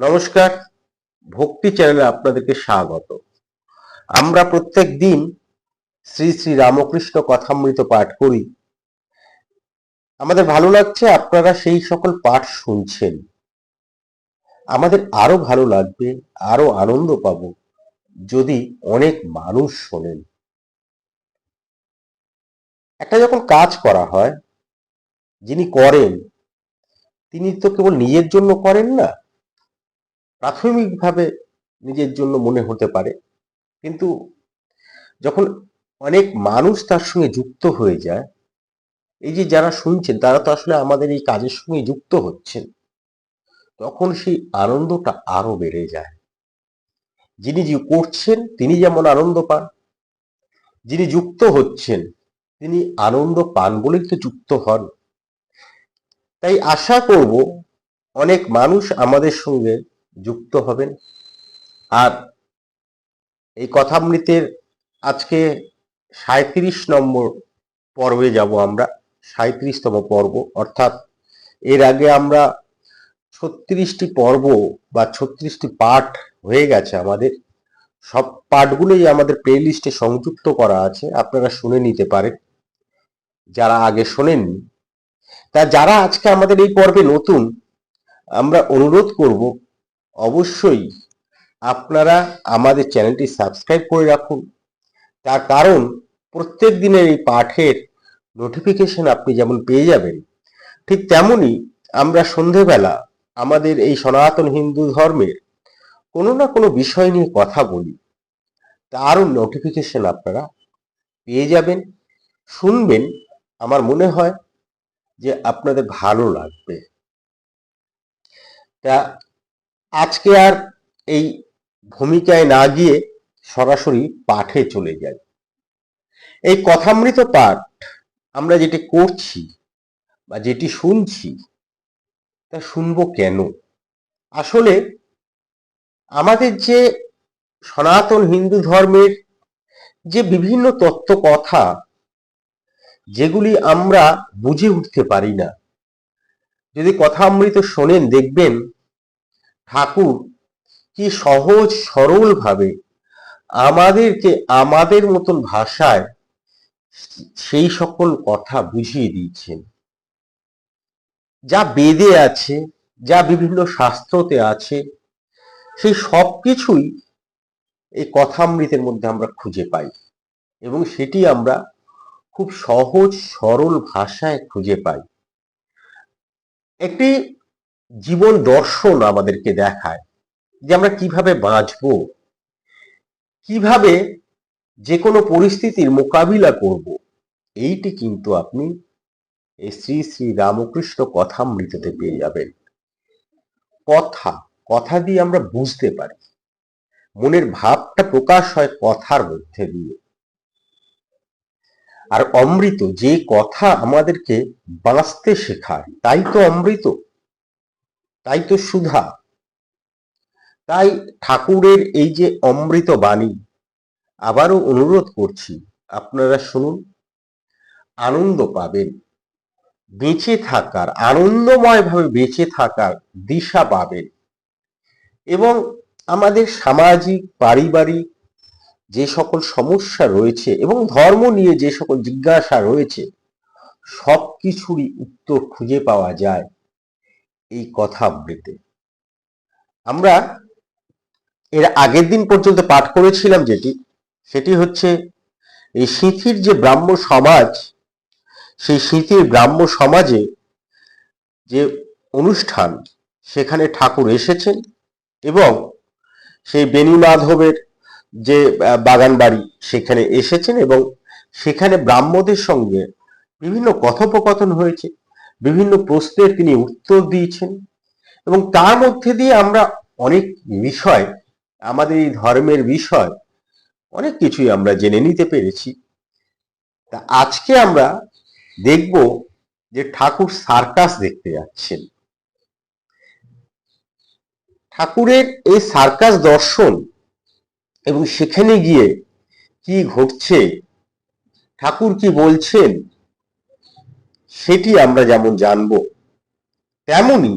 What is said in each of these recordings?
নমস্কার, ভক্তি চ্যানেলে আপনাদেরকে স্বাগত। আমরা প্রত্যেক দিন শ্রী শ্রী রামকৃষ্ণ কথামৃত পাঠ করি। আমাদের ভালো লাগছে আপনারা সেই সকল পাঠ শুনছেন। আমাদের আরও ভালো লাগবে, আরও আনন্দ পাব যদি অনেক মানুষ শোনেন। একটা যখন কাজ করা হয়, যিনি করেন, তিনি তো কেবল নিজের জন্য করেন না প্রাথমিকভাবে নিজের জন্য মনে হতে পারে। কিন্তু যখন অনেক মানুষ তার সঙ্গে যুক্ত হয়ে যায়, এই যে যারা শুনছেন, তারা তো আসলে আমাদের এই কাজের সঙ্গে যুক্ত হচ্ছেন, তখন সেই আনন্দটা আরও বেড়ে যায়। যিনি যে করছেন, তিনি যেমন আনন্দ পান, যিনি যুক্ত হচ্ছেন, তিনি আনন্দ পান বলেই তো যুক্ত হন। তাই আশা করব, অনেক মানুষ আমাদের সঙ্গে যুক্ত হবেন। আর এই কথামৃতের আজকে সাঁত্রিশ নম্বর পর্বে যাব আমরা সাঁত্রিশতম পর্ব। অর্থাৎ এর আগে আমরা ছত্রিশটি পর্ব বা ছত্রিশটি পাঠ হয়ে গেছে আমাদের। সব পাঠগুলোই আমাদের প্লে লিস্টে সংযুক্ত করা আছে, আপনারা শুনে নিতে পারেন। যারা আগে শোনেননি, তা যারা আজকে আমাদের এই পর্বে নতুন, আমরা অনুরোধ করব অবশ্যই আপনারা আমাদের চ্যানেলটি সাবস্ক্রাইব করে রাখুন। তার কারণ, প্রত্যেক দিনের এই পাঠের নোটিফিকেশন আপনি যেমন পেয়ে যাবেন, ঠিক তেমনি আমরা সন্ধেবেলা আমাদের এই সনাতন হিন্দু ধর্মের কোনো না কোনো বিষয় নিয়ে কথা বলি তারও নোটিফিকেশন আপনারা পেয়ে যাবেন, শুনবেন। আমার মনে হয় যে আপনাদের ভালো লাগবে। তা আজকে আর এই ভূমিকায় না গিয়ে সরাসরি পাঠে চলে যাই। এই কথামৃত পাঠ আমরা যেটি করছি বা যেটি শুনছি, তা শুনব কেন? আসলে আমাদের যে সনাতন হিন্দু ধর্মের যে বিভিন্ন তত্ত্ব কথা যেগুলি আমরা বুঝে উঠতে পারি না, যদি কথা অমৃত শোনেন, দেখবেন ঠাকুর, কি সহজ সরল ভাবে আমাদেরকে আমাদের মতন ভাষায় সেই সকল কথা বুঝিয়ে দিয়েছেন। যা বেদে আছে, যা বিভিন্ন শাস্ত্রতে আছে, সেই সব কিছুই এই কথামৃতের মধ্যে আমরা খুঁজে পাই এবং সেটি আমরা খুব সহজ, সরল ভাষায় খুঁজে পাই। একটি জীবন দর্শন আমাদেরকে দেখায় যে আমরা কীভাবে বাঁচব, কীভাবে যে কোনো পরিস্থিতির মোকাবিলা করব, এইটি কিন্তু আপনি শ্রী শ্রী রামকৃষ্ণ কথামৃততে পেয়ে যাবেন। কথা কথা দিয়ে আমরা বুঝতে পারি। মনের ভাবটা প্রকাশ হয় কথার মধ্যে দিয়ে। আর অমৃত, যে কথা আমাদেরকে বাঁচতে শেখায়, তাই তো অমৃত। তাই তো সুধা। তাই ঠাকুরের এই যে অমৃত বাণী, আবারও অনুরোধ করছি, আপনারা শুনুন। আনন্দ পাবেন, বেঁচে থাকার, আনন্দময়ভাবে বেঁচে থাকার দিশা পাবেন। এবং আমাদের সামাজিক, পারিবারিক যে সকল সমস্যা রয়েছে এবং ধর্ম নিয়ে যে সকল জিজ্ঞাসা রয়েছে সব কিছুরই উত্তর খুঁজে পাওয়া যায়। এই কথা আবৃত্তে আমরা এর আগের দিন পর্যন্ত পাঠ করেছিলাম যেটি, সেটি হচ্ছে এই সিথির যে ব্রাহ্ম সমাজ, সেই সিথির ব্রাহ্ম সমাজে যে অনুষ্ঠান, সেখানে ঠাকুর এসেছেন এবং সেই বেণী মাধবের যে বাগান বাড়ি সেখানে এসেছেন এবং সেখানে ব্রাহ্মদের সঙ্গে বিভিন্ন কথোপকথন হয়েছে। বিভিন্ন প্রশ্নের তিনি উত্তর দিয়েছেন এবং তার মধ্যে দিয়ে আমরা অনেক বিষয়, আমাদের এই ধর্মের বিষয়, অনেক কিছুই আমরা জেনে নিতে পেরেছি। তা আজকে আমরা দেখব যে ঠাকুর সার্কাস দেখতে যাচ্ছেন। ঠাকুরের এই সার্কাস দর্শন এবং সেখানে গিয়ে কি ঘটছে, ঠাকুর কি বলছেন সেটি আমরা যেমন জানব, তেমনি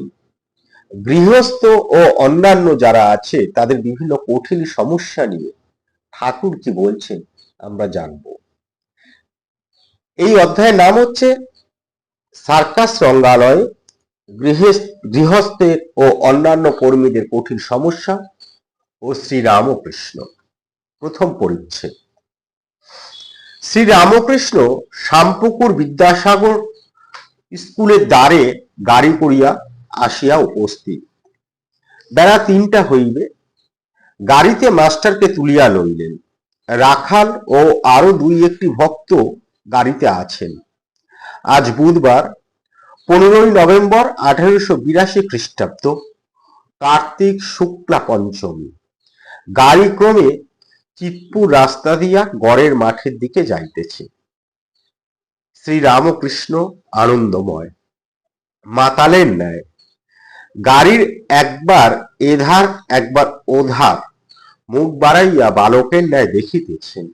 গৃহস্থ ও অন্যান্য যারা আছে, তাদের বিভিন্ন কঠিন সমস্যা নিয়ে ঠাকুর কি বলছেন আমরা জানব। এই অধ্যায়ের নাম হচ্ছে সার্কাস রঙ্গালয় গৃহস্থের ও অন্যান্য কর্মীদের কঠিন সমস্যা ও শ্রীরামকৃষ্ণ। প্রথম পরিচ্ছেদ। শ্রী রামকৃষ্ণ শ্যামপুকুর বিদ্যাসাগর স্কুলের দ্বারে গাড়ি করিয়া আসিয়া উপস্থিত। বেলা তিনটা হইবে। গাড়িতে মাস্টারকে তুলিয়া লইলেন। রাখাল ও আরও দুই একটি ভক্ত গাড়িতে আছেন। আজ বুধবার, পনেরোই নভেম্বর আঠারোশো বিরাশি খ্রিস্টাব্দ, কার্তিক শুক্লা পঞ্চমী। গাড়ি ক্রমে চিতপুর রাস্তা দিয়া গড়ের মাঠের দিকে যাইতেছে। শ্রী রামকৃষ্ণ আনন্দময়। মাতালের ন্যায়। গাড়ির একবার এধার, একবার ওধার মুখ বাড়াইয়া বালকের ন্যায় দেখিতেছেন।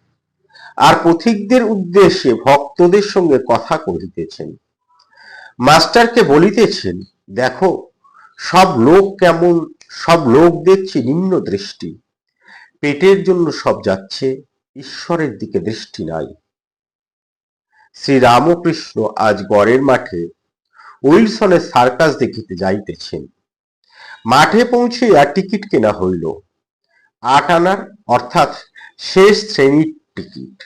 আর পথিকদের উদ্দেশ্যে ভক্তদের সঙ্গে কথা কহিতেছেন। মাস্টারকে বলিতেছেন, দেখো, সব লোক কেমন, সব লোক দেখছি নিম্ন দৃষ্টি। পেটের জন্য সব যাচ্ছে, ঈশ্বরের দিকে দৃষ্টি নাই। শ্রী রামকৃষ্ণ আজ গড়ের মাঠে উইলসনের সার্কাস দেখিতে যাইতেছেন। মাঠে পৌঁছিয়া টিকিট কেনা হইল। আট আনার, অর্থাৎ শেষ শ্রেণির টিকিট।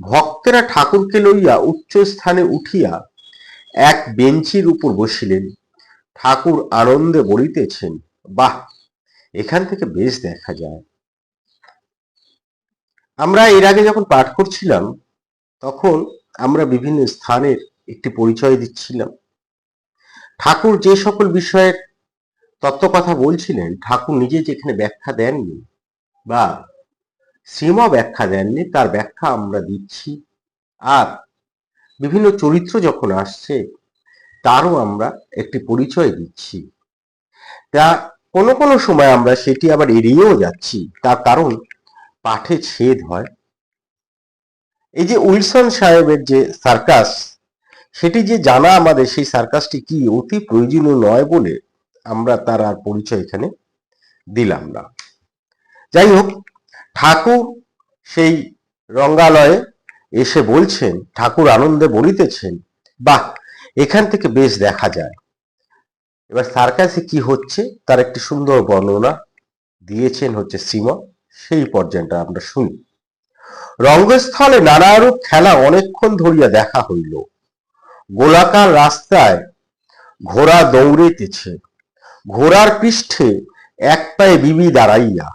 ভক্তেরা ঠাকুরকে লইয়া উচ্চ স্থানে উঠিয়া এক বেঞ্চির উপর বসিলেন। ঠাকুর আনন্দে বলিতেছেন, বাহ, এখান থেকে বেশ দেখা যায়। আমরা এর আগে যখন পাঠ করছিলাম, তখন আমরা বিভিন্ন স্থানের একটি পরিচয় দিচ্ছিলাম। ঠাকুর যে সকল বিষয়ের তত্ত্ব কথা বলছিলেন, ঠাকুর নিজে যেখানে ব্যাখ্যা দেননি বা শ্রীমা ব্যাখ্যা দেননি, তার ব্যাখ্যা আমরা দিচ্ছি। আর বিভিন্ন চরিত্র যখন আসছে, তারও আমরা একটি পরিচয় দিচ্ছি। তা কোনো কোনো সময় আমরা সেটি আবার এড়িয়েও যাচ্ছি, তার কারণ পাঠে ছেদ হয়। এই যে উইলসন সাহেবের যে সার্কাস, সেটি যে জানা আমাদের সেই সার্কাসটি কি অতি প্রয়োজনীয় নয় বলে আমরা তার আর পরিচয় এখানে দিলাম না। যাই হোক, ঠাকুর সেই রঙ্গালয়ে এসে বলছেন, ঠাকুর আনন্দে বলিতেছেন, বাহ, এখান থেকে বেশ দেখা যায়। এবার সার্কাসে কি হচ্ছে, তার একটি সুন্দর বর্ণনা দিয়েছেন হচ্ছে সীমা সেই পর্যায়টা আমরা শুনি। রঙ্গস্থলে নানারূপ খেলা অনেকক্ষণ ধরিয়া দেখা হইল। গোলাকার রাস্তায় ঘোড়া দৌড়িতেছে। ঘোড়ার পৃষ্ঠে এক পায়ে বিবি দাঁড়াইয়া,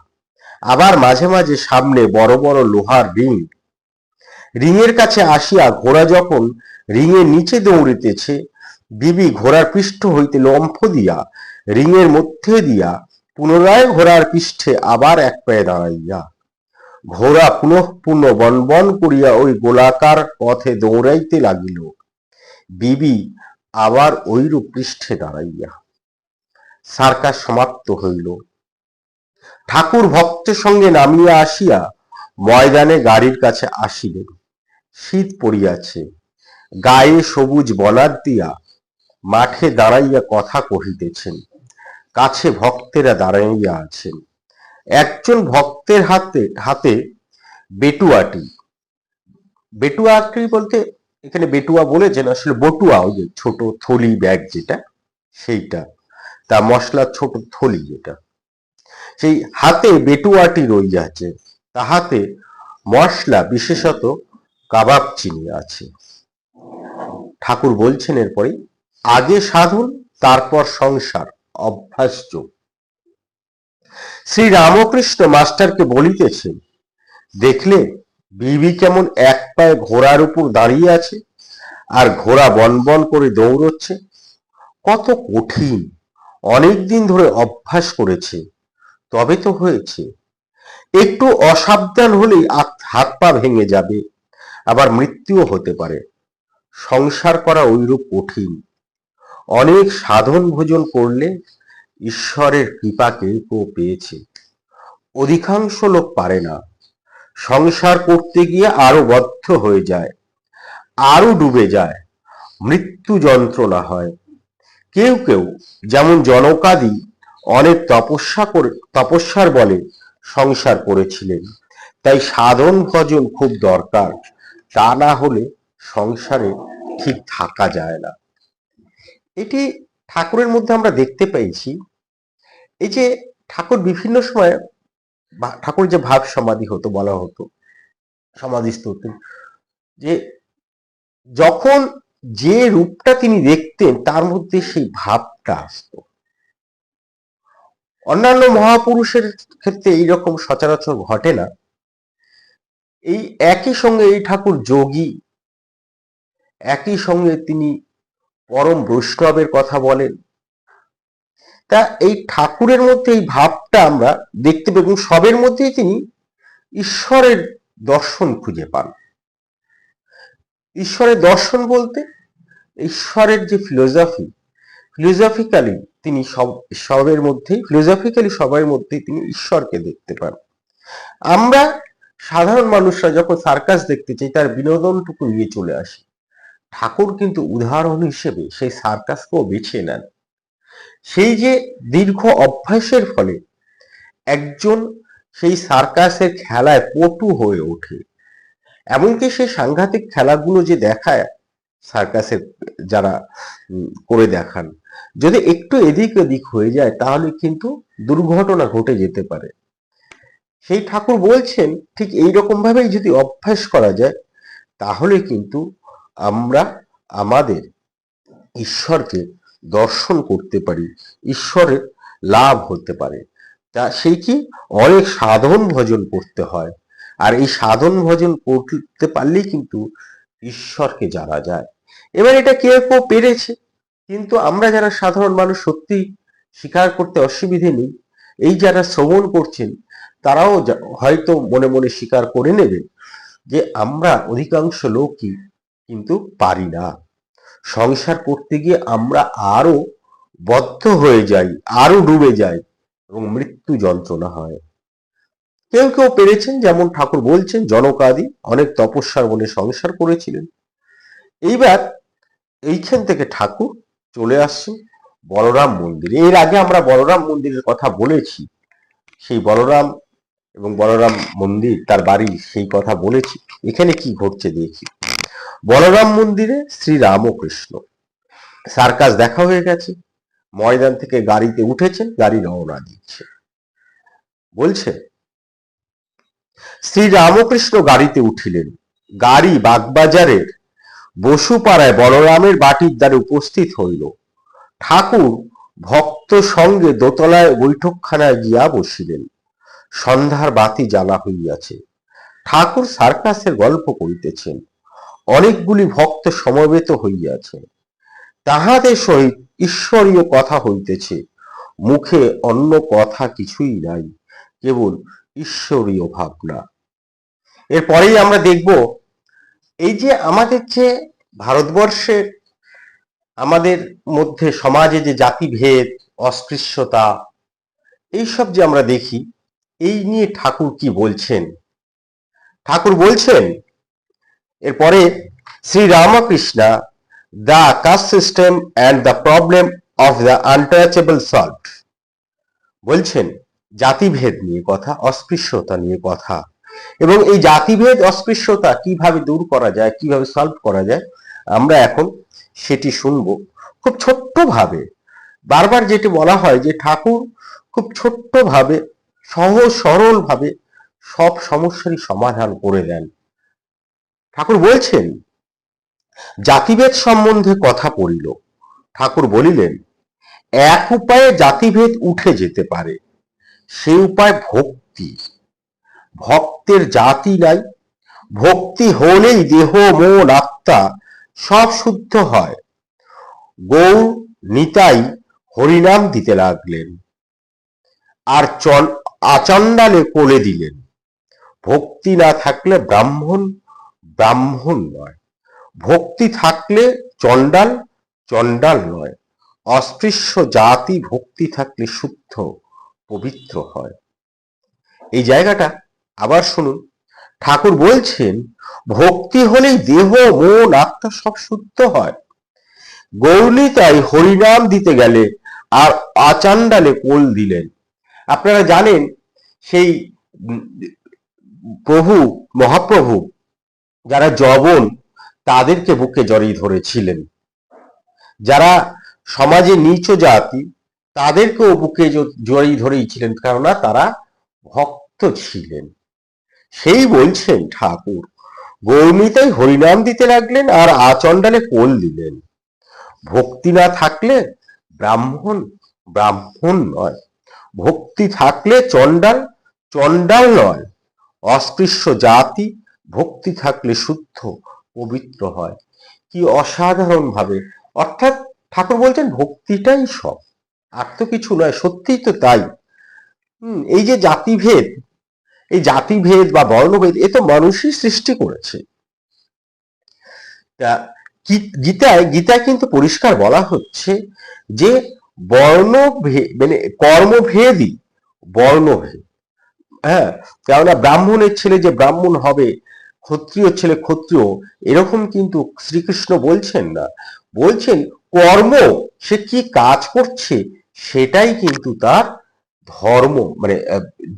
আবার মাঝে মাঝে সামনে বড় বড় লোহার রিং। রিংয়ের কাছে আসিয়া ঘোড়া যখন রিংয়ের নিচে দৌড়িতেছে, বিবি ঘোড়ার পৃষ্ঠ হইতে লম্ফ দিয়া রিংয়ের মধ্যে দিয়া পুনরায় ঘোড়ার পৃষ্ঠে আবার এক পায়ে দাঁড়াইয়া ঘোড়া পুনঃ পুনঃ বনবন করিয়া ওই গোলাকার পথে দৌড়াইতে লাগিল। বিবি আবার ঐরূপ পৃষ্ঠে দাঁড়াইয়া সার্কাস সমাপ্ত হইল। ঠাকুর ভক্তের সঙ্গে নামিয়া আসিয়া ময়দানে গাড়ির কাছে আসিলেন। শীত পড়িয়াছে। গায়ে সবুজ বনার দিয়া মাঠে দাঁড়াইয়া কথা কহিতেছেন। কাছে ভক্তেরা দাঁড়াইয়া আছেন। একজন ভক্তের হাতে হাতে বেটুয়াটি। বেটুয়াটি বলতে এখানে বেটুয়া বলেছেন আসলে বটুয়া, ওই যে ছোট থলি ব্যাগ যেটা, সেইটা। তা মশলার ছোট থলি যেটা। সেই হাতে বেটুয়াটি রইয়াছে তাহাতে মশলা, বিশেষত কাবাব চিনি আছে। ঠাকুর বলছেন এরপরে আগে সাধন, তারপর সংসার। অভ্যাসযোগ। শ্রী রামকৃষ্ণ মাস্টারকে বলিতেছেন, দেখলে, বিবি কেমন এক পায়ে ঘোড়ার উপর দাঁড়িয়ে আছে আর ঘোড়া বনবন করে দৌড়চ্ছে। কত কঠিন, অনেক দিন ধরে অভ্যাস করেছে, তবে তো হয়েছে। একটু অসাবধান হলেই হাত পা ভেঙে যাবে, আবার মৃত্যুও হতে পারে। সংসার করা ওইরূপ কঠিন। অনেক সাধন ভোজন করলে ঈশ্বরের কৃপা কেউ কেউ পেয়েছে। অধিকাংশ লোক পারে না। সংসার করতে গিয়ে আরও বদ্ধ হয়ে যায়, আরও ডুবে যায়, মৃত্যু যন্ত্রণা হয়। কেউ কেউ যেমন জনকাদি অনেক তপস্যা করে, তপস্যার বলে সংসার করেছিলেন, তাই সাধন ভজন খুব দরকার। তা না হলে সংসারে ঠিক থাকা যায় না। এটি ঠাকুরের মধ্যে আমরা দেখতে পেয়েছি, এই যে ঠাকুর বিভিন্ন সময় ঠাকুর যে ভাব সমাধি হতো বলা হতো সমাধিস্থ হতেন যে যখন যে রূপটা তিনি দেখতেন তার মধ্যে সেই ভাবটা আসতো। অন্যান্য মহাপুরুষের ক্ষেত্রে এইরকম সচরাচর ঘটে না। এই একই সঙ্গে এই ঠাকুর যোগী, একই সঙ্গে তিনি পরম বৈষ্ণবের কথা বলেন। তা এই ঠাকুরের মধ্যে এই ভাবটা আমরা দেখতে পাই এবং সবের মধ্যেই তিনি ঈশ্বরের দর্শন খুঁজে পান। ঈশ্বরের দর্শন বলতে ঈশ্বরের যে ফিলোসফি ফিলোসফিক্যালি তিনি সব, সবের মধ্যেই ফিলোসফিক্যালি সবার মধ্যেই তিনি ঈশ্বরকে দেখতে পান। আমরা সাধারণ মানুষরা যখন সার্কাস দেখতে চাই, তার বিনোদনটুকু নিয়ে চলে আসি। ঠাকুর কিন্তু উদাহরণ হিসেবে সেই সার্কাসকেও বেছে নেন। সেই যে দীর্ঘ অভ্যাসের ফলে একজন সেই সার্কাসের খেলায় পটু হয়ে ওঠে, এমনকি সেই সাংঘাতিক খেলাগুলো যে দেখায় সার্কাসের যারা করে দেখান, যদি একটু এদিক ওদিক হয়ে যায় তাহলে কিন্তু দুর্ঘটনা ঘটে যেতে পারে। সেই ঠাকুর বলছেন, ঠিক এই রকম ভাবেই যদি অভ্যাস করা যায় তাহলে কিন্তু আমরা আমাদের ঈশ্বরকে দর্শন করতে পারি, ঈশ্বরের লাভ হতে পারে। তা সেই কি? অনেক সাধন ভজন করতে হয়। আর এই সাধন ভজন করতে পারলেই কিন্তু ঈশ্বরকে জানা যায়। এবার এটা কেউ কেউ পেরেছে, কিন্তু আমরা যারা সাধারণ মানুষ সত্যি স্বীকার করতে অসুবিধে নেই। এই যারা শ্রবণ করছেন, তারাও হয়তো মনে মনে স্বীকার করে নেবেন যে আমরা অধিকাংশ লোকই কিন্তু পারি না। সংসার করতে গিয়ে আমরা আরও বদ্ধ হয়ে যাই, আরও ডুবে যাই এবং মৃত্যু যন্ত্রণা হয়। কেউ কেউ পেরেছেন যেমন ঠাকুর বলছেন, জনকাদি অনেক তপস্যার মনে সংসার করেছিলেন। এইবার এইখান থেকে ঠাকুর চলে আসছেন বলরাম মন্দিরে। এর আগে আমরা বলরাম মন্দিরের কথা বলেছি, সেই বলরাম এবং বলরাম মন্দির, তার বাড়ি সেই কথা বলেছি। এখানে কি ঘটছে দেখি। বলরাম মন্দিরে শ্রী রামকৃষ্ণ। সার্কাস দেখা হয়ে গেছে। ময়দান থেকে গাড়িতে উঠেছে, গাড়ি রওনা দিচ্ছে। বলছে, শ্রী রামকৃষ্ণ গাড়িতে উঠিলেন। গাড়ি বাগবাজারের বসুপাড়ায় বলরামের বাটির দ্বারে উপস্থিত হইল। ঠাকুর ভক্ত সঙ্গে দোতলায় বৈঠকখানায় গিয়া বসিলেন। সন্ধ্যার বাতি জ্বালা হইয়াছে। ঠাকুর সার্কাসের গল্প করিতেছেন। অনেকগুলি ভক্ত সমবেত হইয়াছে। তাহাদের সহিত ঈশ্বরীয় কথা হইতেছে। মুখে অন্য কথা কিছুই নাই, কেবল ঈশ্বরীয় ভাবনা। এরপরেই আমরা দেখব, এই যে আমাদের যে ভারতবর্ষের আমাদের মধ্যে সমাজে যে জাতিভেদ, অস্পৃশ্যতা, এইসব যে আমরা দেখি, এই নিয়ে ঠাকুর কি বলছেন? ঠাকুর বলছেন এরপরে Shri Ramakrishna the caste system and the problem of the untouchable solve বলছেন, জাতিভেদ নিয়ে কথা, অস্পৃশ্যতা নিয়ে কথা। এবং এই জাতিভেদ, অস্পৃশ্যতা কীভাবে দূর করা যায়, কীভাবে সলভ করা যায়, আমরা এখন সেটি শুনব খুব ছোট্ট ভাবে বারবার যেটি বলা হয় যে ঠাকুর খুব ছোট্ট ভাবে সহজ সরল ভাবে সব সমস্যারই সমাধান করে দেন। ঠাকুর বলছেন, জাতিভেদ সম্বন্ধে কথা পড়িল। ঠাকুর বলিলেন, এক উপায়ে জাতিভেদ উঠে যেতে পারে সেই উপায় ভক্তি। ভক্তের জাতি নাই, ভক্তি হলেই দেহ, মন, আত্মা সব শুদ্ধ হয়। গৌর, নিতাই হরিনাম দিতে লাগলেন। আর চন আচণ্ডালে কোলে দিলেন। ভক্তি না থাকলে ব্রাহ্মণ ব্রাহ্মণ নয়। ভক্তি থাকলে চণ্ডাল চণ্ডাল নয়। অস্পৃশ্য জাতি ভক্তি থাকলে শুদ্ধ পবিত্র হয়। এই জায়গাটা আবার শুনুন। ঠাকুর বলছেন, ভক্তি হলেই দেহ, মন, আত্মা সব শুদ্ধ হয়। গৌরী তাই হরিনাম দিতে গেলে আর আচান্ডালে কোল দিলেন। আপনারা জানেন, সেই প্রভু, মহাপ্রভু যারা জবন, তাদেরকে বুকে জড়িয়ে ধরেছিলেন। যারা সমাজে নিচ জাতি, তাদেরকেও বুকে জড়িয়ে ধরেছিলেন কেননা তারা ভক্ত ছিলেন। সেই বলছেন ঠাকুর গৌমিতাই হরিনাম দিতে লাগলেন আর আচণ্ডালে কোল দিলেন। ভক্তি না থাকলে ব্রাহ্মণ ব্রাহ্মণ নয়। ভক্তি থাকলে চণ্ডাল চণ্ডাল নয়। অস্পৃশ্য জাতি ভক্তি থাকলে শুদ্ধ পবিত্র হয়। কি অসাধারণ ভাবে অর্থাৎ ঠাকুর বলছেন ভক্তিটাই সব। আর তো কিছু নয় সত্যিই তো তাই। হুম, এই যে জাতিভেদ এই জাতিভেদ বা বর্ণভেদ এ তো মানুষই সৃষ্টি করেছে। তা গীতায় গীতায় কিন্তু পরিষ্কার বলা হচ্ছে যে বর্ণভেদ মানে কর্মভেদই বর্ণভেদ। হ্যাঁ কেননা ব্রাহ্মণের ছেলে যে ব্রাহ্মণ হবে ক্ষত্রিয় ছেলে ক্ষত্রিয়, এরকম কিন্তু শ্রীকৃষ্ণ বলছেন না। বলছেন, কর্ম, সে কি কাজ করছে? সেটাই কিন্তু তার ধর্ম মানে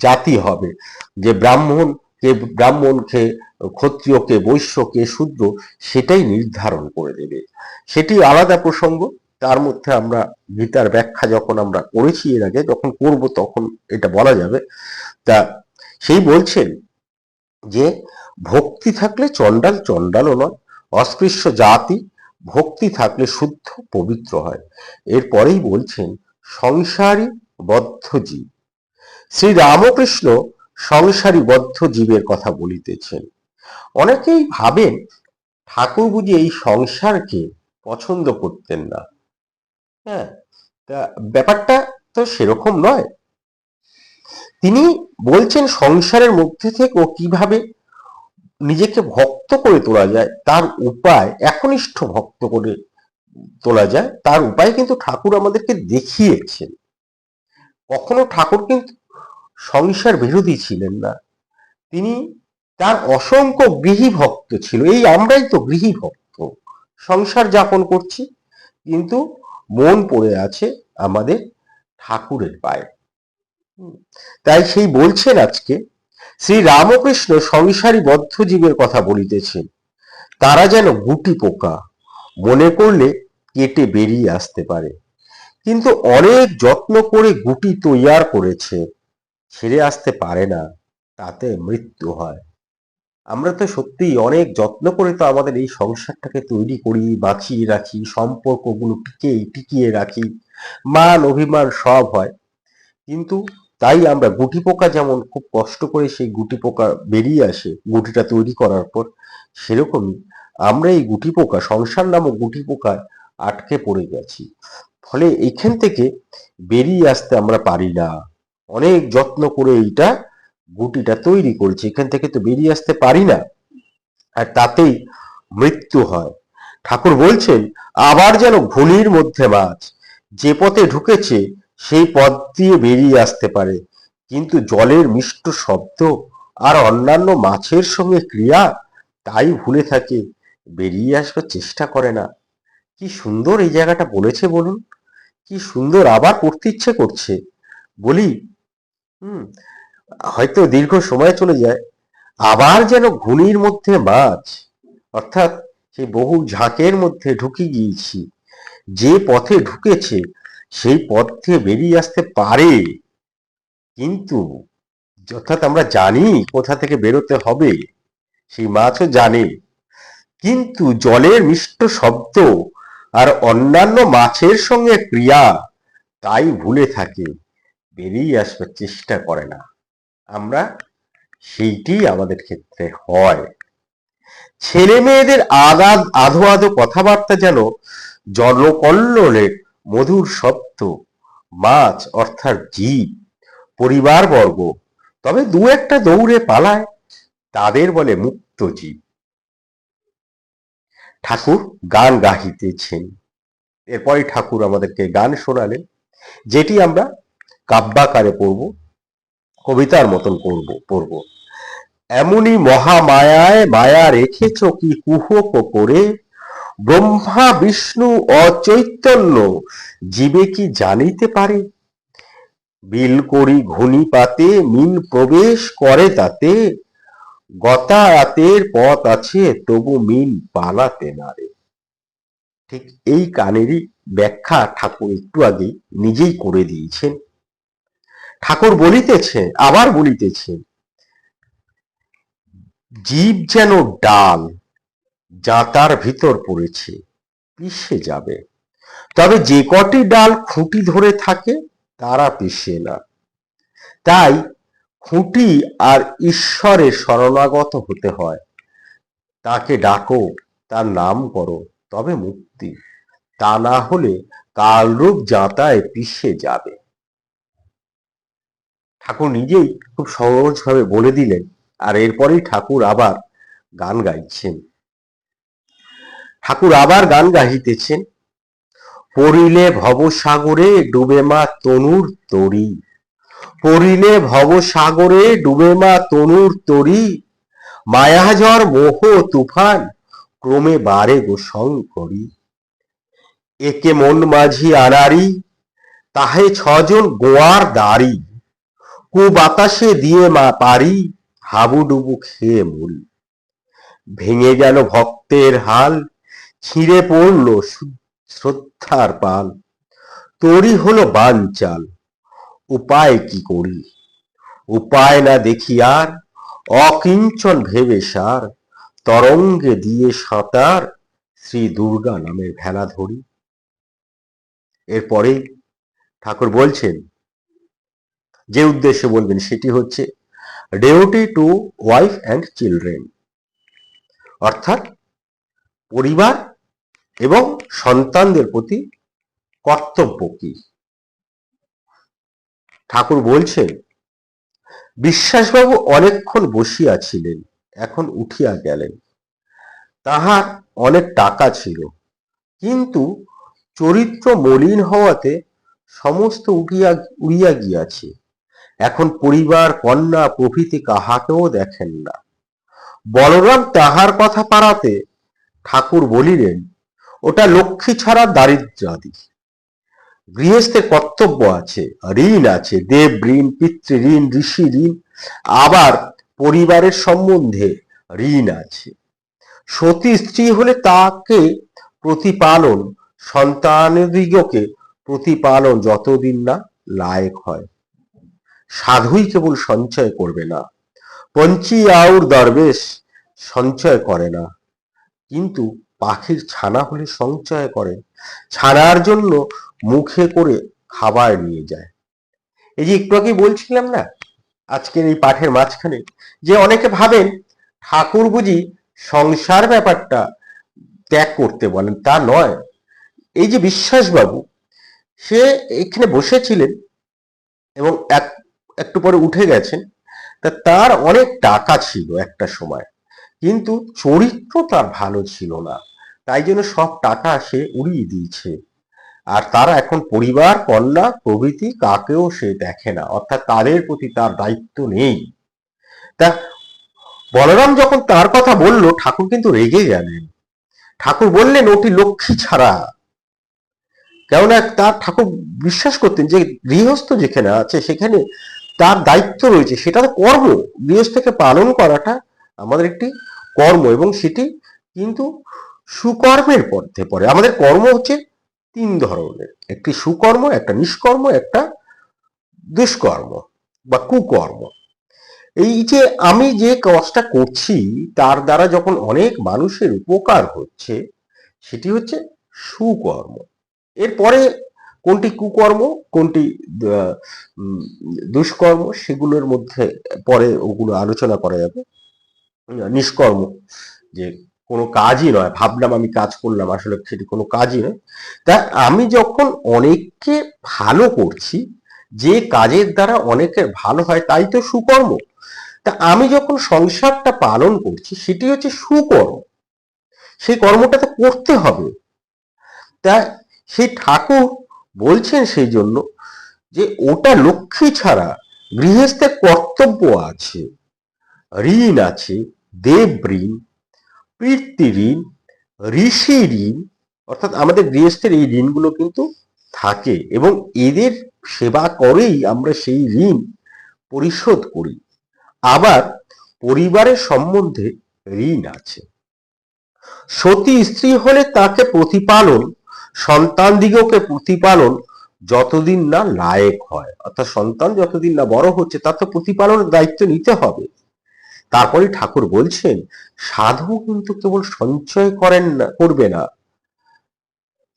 জাতি হবে। যে ব্রাহ্মণ কে ব্রাহ্মণ কে ক্ষত্রিয় কে বৈশ্য কে শূদ্র, সেটাই নির্ধারণ করে দেবে। সেটি আলাদা প্রসঙ্গ। তার মধ্যে আমরা গীতার ব্যাখ্যা যখন আমরা করেছি এর আগে, যখন করব তখন এটা বলা যাবে। তা, সেই বলছেন যে ভক্তি থাকলে চণ্ডাল চণ্ডালও নয়, অস্পৃশ্য জাতি, ভক্তি থাকলে শুদ্ধ পবিত্র হয়। এরপরেই বলছেন, সংসারী বদ্ধ জীব। শ্রী রামকৃষ্ণ সংসারী বদ্ধ জীবের কথা বলিতেছেন। অনেকেই ভাবেন, ঠাকুর বুঝি এই সংসারকে পছন্দ করতেন না। হ্যাঁ তা ব্যাপারটা তো সেরকম নয়। তিনি বলছেন, সংসারের মধ্যে থেকেও কীভাবে নিজেকে ভক্ত করে তোলা যায়, তার উপায় একনিষ্ঠ ভক্ত করে তোলা যায়, তার উপায় কিন্তু ঠাকুর আমাদেরকে দেখিয়েছেন। কখনো ঠাকুর কিন্তু সংসার বিরোধী ছিলেন না। তিনি তার অসংখ্য গৃহী ভক্ত ছিল, এই আমরাই তো গৃহী ভক্ত। সংসার যাপন করছি, কিন্তু মন পড়ে আছে আমাদের ঠাকুরের পায়ে। তাই সেই বলছেন আজকে শ্রী রামকৃষ্ণ সংসারী বদ্ধ জীবের কথা বলিতেছেন। তারা যেন গুটি পোকা, মনে করলে কেটে বেরিয়ে আসতে পারে। কিন্তু অনেক যত্ন করে গুটি তৈয়ার করেছে, ছেড়ে আসতে পারে না, তাতে মৃত্যু হয়। আমরা তো সত্যিই অনেক যত্ন করে তো আমাদের এই সংসারটাকে তৈরি করি, বাঁচিয়ে রাখি, সম্পর্কগুলো টিকে টিকিয়ে রাখি, মান, অভিমান সব হয়। কিন্তু তাই আমরা গুটি পোকা যেমন খুব কষ্ট করে সেই গুটি পোকা বেরিয়ে আসে, গুটিটা তৈরি করার পর সেরকমই আমরা এই গুটি পোকা, সংসার নামক গুটি পোকায় আটকে পড়ে গেছি। ফলে এখান থেকে বেরিয়ে আসতে আমরা পারি না। অনেক যত্ন করে এইটা গুটিটা তৈরি করেছি। এখান থেকে তো বেরিয়ে আসতে পারি না। আর তাতেই মৃত্যু হয়। ঠাকুর বলছেন, আবার যেন ঘুনির মধ্যে মাছ, যে পথে ঢুকেছে সেই পথ দিয়ে বেরিয়ে আসতে পারে। কিন্তু জলের মিষ্ট শব্দ আর অন্যান্য মাছের সঙ্গে ক্রিয়া, তাই ভুলে থাকে, বেরিয়ে আসবার চেষ্টা করে না। কি সুন্দর এই জায়গাটা বলেছে বলুন? কি সুন্দর আবার পড়তে ইচ্ছে করছে। বলি, হুম, হয়তো দীর্ঘ সময় চলে যায়। আবার যেন ঘুনির মধ্যে মাছ, অর্থাৎ সেই বহু ঝাঁকের মধ্যে ঢুকে গিয়েছি। যে পথে ঢুকেছে সেই পথ থেকে বেরিয়ে আসতে পারে। কিন্তু অর্থাৎ আমরা জানি কোথা থেকে বেরোতে হবে, সেই মাছও জানে। কিন্তু জলের মিষ্ট শব্দ আর অন্যান্য মাছের সঙ্গে ক্রিয়া তাই ভুলে থাকে, বেরিয়ে আসবার চেষ্টা করে না। আমরা সেইটি আমাদের ক্ষেত্রে হয়। ছেলে মেয়েদের আগাদ আধো আধো কথাবার্তা যেন জনকল্লোলের মধুর শব্দ মাছ অর্থাৎ জীব পরিবার বর্গ তবে দু একটা দৌড়ে পালায়, তাদের বলে মুক্ত জীব। ঠাকুর গান গাহিতেছেন। এরপরে ঠাকুর আমাদেরকে গান শোনালেন, যেটি আমরা কাব্যাকারে পড়ব, কবিতার মতন করব পড়ব। এমনই মহামায়ায় মায়া রেখেছ কি কুহক করে ব্রহ্মা, বিষ্ণু, অচৈতন্য, জীবে কি জানিতে পারে? বিল করি ঘুনি পাতে মিন প্রবেশ করে তাতে গতায়াতের পথ আছে, তবু মিন পালাতে নারে ঠিক এই কানেরই ব্যাখ্যা ঠাকুর একটু আগে নিজেই করে দিয়েছেন। ঠাকুর বলিতেছে আবার বলিতেছেন, জীব যেন ডাল জাতার ভিতর পড়েছে, পিষে যাবে। তবে যে কটি ডাল খুঁটি ধরে থাকে, তারা পিষে না। তাই খুঁটি আর ঈশ্বরের শরণাগত হতে হয়। তাকে ডাকো, তার নাম করো, তবে মুক্তি। তা না হলে কালরূপ জাঁতায় পিষে যাবে। ঠাকুর নিজেই খুব সহজভাবে বলে দিলেন, আর এরপরেই ঠাকুর আবার গান গাইছেন। ঠাকুর আবার গান গাহিতেছেন। পড়িলে ভবসাগরে ডুবে মা তনুর তরি। পড়িলে ভবসাগরে ডুবে মা তনুর তরি। মায়াজর মোহ তুফান ক্রমে বাড়ে গো শঙ্করী। একে মন মাঝি আনারি তাহে ছজন গোয়ার দাড়ি। কু বাতাসে দিয়ে মা পারি, হাবুডুবু খেয়ে মূল ভেঙে গেল ভক্তের হাল ছিঁড়ে পড়ল শ্রদ্ধার পাল। তরি হলো বানচাল, উপায় কি করি? উপায় না দেখি আর, অকিঞ্চন ভেবে সার, তরঙ্গে দিয়ে সাঁতার, শ্রী দুর্গা নামের ভেলা ধরি। এরপরে ঠাকুর বলছেন, যে উদ্দেশ্যে বলবেন সেটি হচ্ছে duty to wife and children অর্থাৎ পরিবার এবং সন্তানদের প্রতি কর্তব্য কি? ঠাকুর বলছেন, বিশ্বাসবাবু অনেকক্ষণ বসিয়াছিলেন, এখন উঠিয়া গেলেন। তাহার অনেক টাকা ছিল, কিন্তু চরিত্র মলিন হওয়াতে সমস্ত উঠিয়া, উড়িয়া গিয়াছে। এখন পরিবার, কন্যা প্রভৃতি কাহাকেও দেখেন না। বলরাম তাহার কথা পাড়াতে ঠাকুর বলিলেন, ওটা লক্ষ্মী ছাড়া দারিদ্রাদি গৃহস্থের কর্তব্য আছে, ঋণ আছে, দেব ঋণ, পিতৃ ঋণ, ঋষি ঋণ, আবার পরিবারের সম্বন্ধে ঋণ আছে। সতী স্ত্রী হলে তাকে প্রতিপালন, সন্তানদিগকে প্রতিপালন যতদিন না লায়ক হয়। সাধুই কেবল সঞ্চয় করবে না, পঞ্চি আউর দরবেশ সঞ্চয় করে না। কিন্তু পাখির ছানা হলে সঞ্চয় করে, ছানার জন্য মুখে করে খাবার নিয়ে যায়। এই যে একটু আগে বলছিলাম না, আজকের এই পাঠের মাঝখানে, যে অনেকে ভাবেন ঠাকুর বুঝি সংসার ব্যাপারটা ত্যাগ করতে বলেন, তা নয়। এই যে বিশ্বাসবাবু, সে এখানে বসেছিলেন এবং এক, একটু পরে উঠে গেছেন, তা তার অনেক টাকা ছিল একটা সময়। কিন্তু চরিত্র তার ভালো ছিল না। তাই জন্য সব টাকা সে উড়িয়ে দিয়েছে। আর তারা এখন পরিবার, কন্যা, প্রভৃতি কাকেও সে দেখে না, অর্থাৎ তাদের প্রতি তার দায়িত্ব নেই। তা বলরাম যখন তার কথা বলল, ঠাকুর কিন্তু রেগে গেলেন। ঠাকুর বললেন, ওটি লক্ষ্মী ছাড়া। কেননা তার ঠাকুর বিশ্বাস করতেন যে গৃহস্থ যেখানে আছে, সেখানে তার দায়িত্ব রয়েছে, সেটা তো কর্ম। গৃহস্থকে পালন করাটা আমাদের একটি কর্ম এবং সেটি কিন্তু সুকর্মের মধ্যে পড়ে। আমাদের কর্ম হচ্ছে তিন ধরনের। একটি সুকর্ম, একটা নিষ্কর্ম, একটা দুষ্কর্ম বা কুকর্ম। এই যে আমি যে কাজটা করছি, তার দ্বারা যখন অনেক মানুষের উপকার হচ্ছে, সেটি হচ্ছে সুকর্ম। এরপরে কোনটি কুকর্ম, কোনটি দুষ্কর্ম, সেগুলোর মধ্যে পরে ওগুলো আলোচনা করা যাবে। নিষ্কর্ম যে কোনো কাজই নয়, ভাবলাম আমি কাজ করলাম, আসলে সেটি কোনো কাজই নয়। তা আমি যখন অনেককে ভালো করছি, যে কাজের দ্বারা অনেকের ভালো হয়, তাই তো সুকর্ম। তা আমি যখন সংসারটা পালন করছি, সেটি হচ্ছে সুকর্ম। সেই কর্মটা তো করতে হবে। তা সেই ঠাকুর বলছেন সেই জন্য যে, ওটা লক্ষ্মী ছাড়া গৃহস্থের কর্তব্য আছে, ঋণ আছে দেব ঋণ পিতৃ ঋণ ঋষি ঋণ অর্থাৎ আমাদের গৃহস্থের এই ঋণগুলো কিন্তু থাকে এবং এদের সেবা করেই আমরা সেই ঋণ পরিশোধ করি। আবার পরিবারের সম্বন্ধে ঋণ আছে। সতী স্ত্রী হলে তাকে প্রতিপালন সন্তান দিগকে প্রতিপালন যতদিন না লায়ক হয়। অর্থাৎ সন্তান যতদিন না বড় হচ্ছে, তার তো প্রতিপালনের দায়িত্ব নিতে হবে। তারপরে ঠাকুর বলছেন, সাধু কিন্তু কেবল সঞ্চয় করেন না, করবে না।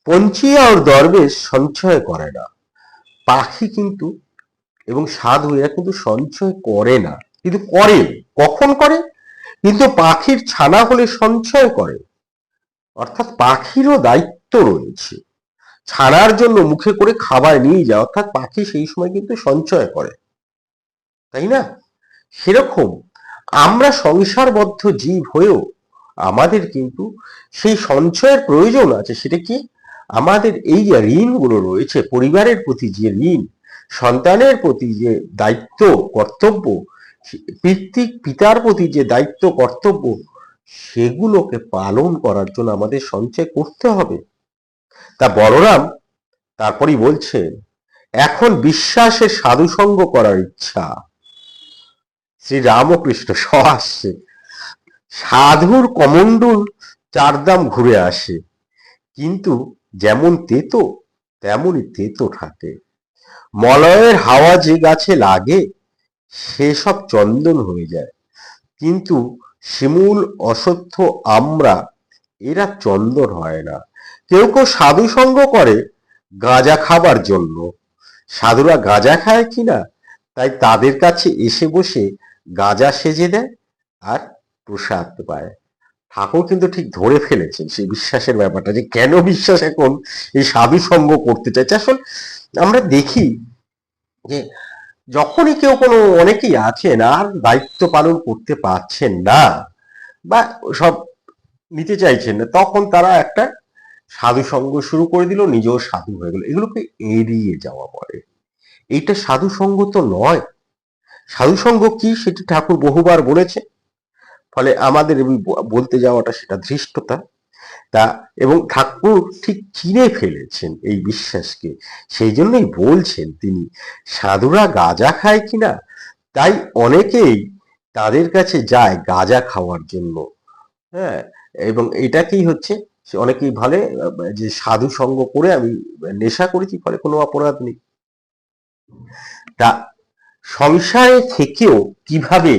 পঞ্চিয়া ওর দরবেশ সঞ্চয় করে না। পাখি কিন্তু এবং সাধু এরা কিন্তু সঞ্চয় করে না। কিন্তু করে, কখন করে? কিন্তু পাখির ছানা হলে সঞ্চয় করে। অর্থাৎ পাখিরও দায়িত্ব রয়েছে। ছানার জন্য মুখে করে খাবার নিয়ে যায় অর্থাৎ পাখি সেই সময় কিন্তু সঞ্চয় করে। তাই না? সেরকম আমরা সংসারবদ্ধ জীব হয়েও আমাদের কিন্তু সেই সঞ্চয়ের প্রয়োজন আছে, সেটা কি? আমাদের এই যে ঋণগুলো রয়েছে, পরিবারের প্রতি যে ঋণ, সন্তানের প্রতি যে দায়িত্ব, কর্তব্য পিতৃক পিতার প্রতি যে দায়িত্ব, কর্তব্য, সেগুলোকে পালন করার জন্য আমাদের সঞ্চয় করতে হবে। তা বলরাম তারপরই বলছেন, এখন বিশ্বাসের সাধুসঙ্গ করার ইচ্ছা। শ্রী রামকৃষ্ণ সহাস্যে সাধুর কমণ্ডল চারদাম ঘুরে আসে। কিন্তু যেমন তেতো, তেমনই তেতো থাকে মলয়ের হাওয়া যে গাছে লাগে সেসব চন্দন হয়ে যায়। কিন্তু শিমুল অসত্য আমরা, এরা চন্দন হয় না। কেউ কেউ সাধু সঙ্গ করে গাঁজা খাবার জন্য। সাধুরা গাঁজা খায় কিনা, তাই তাদের কাছে এসে বসে গাঁজা সেজে দেয় আর প্রসাদ পায়। ঠাকুর কিন্তু ঠিক ধরে ফেলেছেন সেই বিশ্বাসের ব্যাপারটা যে কেন বিশ্বাস এখন এই সাধু সঙ্গ করতে চাইছে। আসলে আমরা দেখি যে যখনই কেউ কোনো অনেকেই আছেন আর দায়িত্ব পালন করতে পারছেন না বা সব নিতে চাইছেন না, তখন তারা একটা সাধু সঙ্গ শুরু করে দিল, নিজেও সাধু হয়ে গেল। এগুলোকে এড়িয়ে যাওয়া বলে। এইটা সাধু সঙ্গ তো নয় সাধু সঙ্গ কি সেটি ঠাকুর বহুবার বলেছে। ফলে আমাদের বলতে যাওয়াটা সেটা ধৃষ্টতা। তা এবং ঠাকুর ঠিক চিনে ফেলেছেন এই বিশ্বাসকে। সেই জন্যই বলছেন তিনি, সাধুরা গাঁজা খায় কিনা তাই অনেকেই তাদের কাছে যায় গাঁজা খাওয়ার জন্য। হ্যাঁ এবং এটাকেই হচ্ছে অনেকেই ভালে, যে সাধু সঙ্গ করে আমি নেশা করেছি, ফলে কোনো অপরাধ নেই। তা সংসারে থেকেও কীভাবে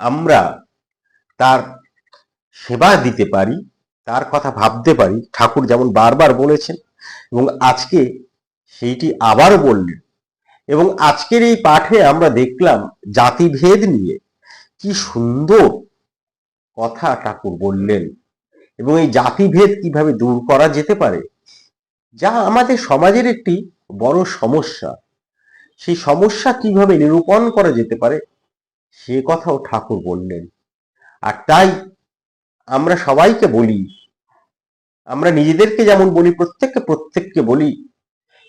আমরা তার সেবা দিতে পারি, তার কথা ভাবতে পারি, ঠাকুর যেমন বারবার বলেছেন এবং আজকে সেইটি আবার বললেন। এবং আজকের এই পাঠে আমরা দেখলাম জাতিভেদ নিয়ে কি সুন্দর কথা ঠাকুর বললেন এবং এই জাতিভেদ কীভাবে দূর করা যেতে পারে, যা আমাদের সমাজের একটি বড় সমস্যা। সেই সমস্যা কীভাবে নিরূপণ করা যেতে পারে? সে কথাও ঠাকুর বললেন। আর তাই আমরা সবাইকে বলি, আমরা নিজেদেরকে যেমন বলি, প্রত্যেককে প্রত্যেককে বলি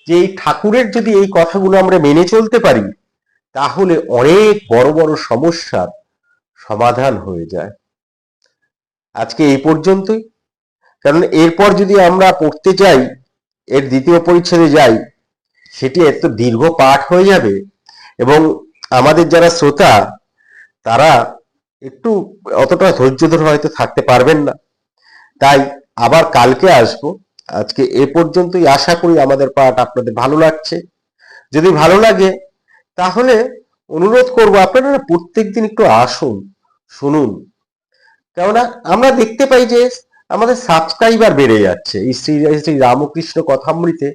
যে এই ঠাকুরের যদি এই কথাগুলো আমরা মেনে চলতে পারি, তাহলে অনেক বড় বড় সমস্যার সমাধান হয়ে যায়। আজকে এই পর্যন্তই। কারণ এরপর যদি আমরা পড়তে যাই, এর দ্বিতীয় পরিচ্ছেদে যাই সেটি এত দীর্ঘ পাঠ হয়ে যাবে। এবং আমাদের যারা শ্রোতা, তারা একটু অতটা ধৈর্য ধরে হয়তো থাকতে পারবেন না। তাই আবার কালকে আসব। আজকে এ পর্যন্তই আশা করি আমাদের পাঠ আপনাদের ভালো লাগছে। যদি ভালো লাগে, তাহলে অনুরোধ করব আপনারা প্রত্যেক দিন একটু আসুন, শুনুন। কেননা আমরা দেখতে পাই যে আমাদের সাবস্ক্রাইবার বেড়ে যাচ্ছে। এই শ্রী শ্রী রামকৃষ্ণ কথামৃতে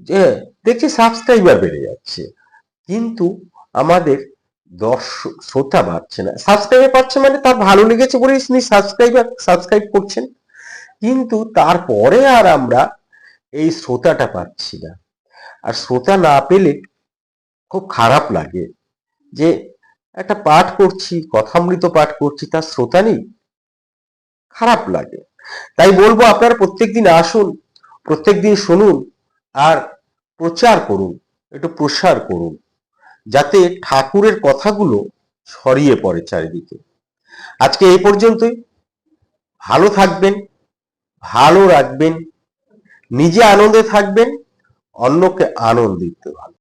যে দেখছি সাবস্ক্রাইবার বেড়ে যাচ্ছে। কিন্তু আমাদের দর্শক, শ্রোতা বাড়ছে না। সাবস্ক্রাইবার পাচ্ছে মানে তার ভালো লেগেছে বলে তিনি সাবস্ক্রাইবার সাবস্ক্রাইব করছেন। কিন্তু তারপরে আর আমরা এই শ্রোতাটা পাচ্ছি না। আর শ্রোতা না পেলে খুব খারাপ লাগে যে একটা পাঠ করছি, কথামৃত পাঠ করছি, তার শ্রোতা নেই। খারাপ লাগে। তাই বলব আপনারা প্রত্যেকদিন আসুন, প্রত্যেকদিন শুনুন আর প্রচার করুন, একটু প্রসার করুন, যাতে ঠাকুরের কথাগুলো ছড়িয়ে পড়ে চারিদিকে। আজকে এই পর্যন্তই। ভালো থাকবেন, ভালো রাখবেন, নিজে আনন্দে থাকবেন, অন্যকে আনন্দ দিতে ভালো